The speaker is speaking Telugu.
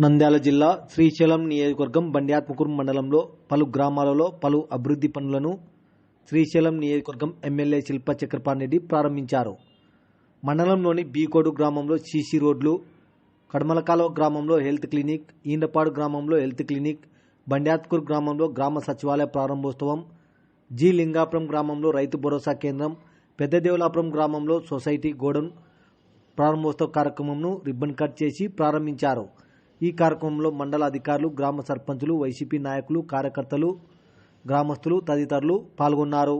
నంద్యాల జిల్లా శ్రీశైలం నియోజకవర్గం బండ్యాత్మకూరు మండలంలో పలు గ్రామాలలో పలు అభివృద్ధి పనులను శ్రీశైలం నియోజకవర్గం ఎమ్మెల్యే శిల్ప చక్రపాణిరెడ్డి ప్రారంభించారు. మండలంలోని బీకోడు గ్రామంలో సీసీ రోడ్లు కడమలకాలవ గ్రామంలో హెల్త్ క్లినిక్ ఈండపాడు గ్రామంలో హెల్త్ క్లినిక్ బండ్యాత్కూరు గ్రామంలో గ్రామ సచివాలయ ప్రారంభోత్సవం జి లింగాపురం గ్రామంలో రైతు భరోసా కేంద్రం పెద్దదేవులాపురం గ్రామంలో సొసైటీ గోడౌన్ ప్రారంభోత్సవ కార్యక్రమంను రిబ్బన్ కట్ చేసి ప్రారంభించారు. ఈ కార్యక్రమంలో మండల అధికారులు గ్రామ సర్పంచులు వైసీపీ నాయకులు కార్యకర్తలు గ్రామస్తులు తదితరులు పాల్గొన్నారు.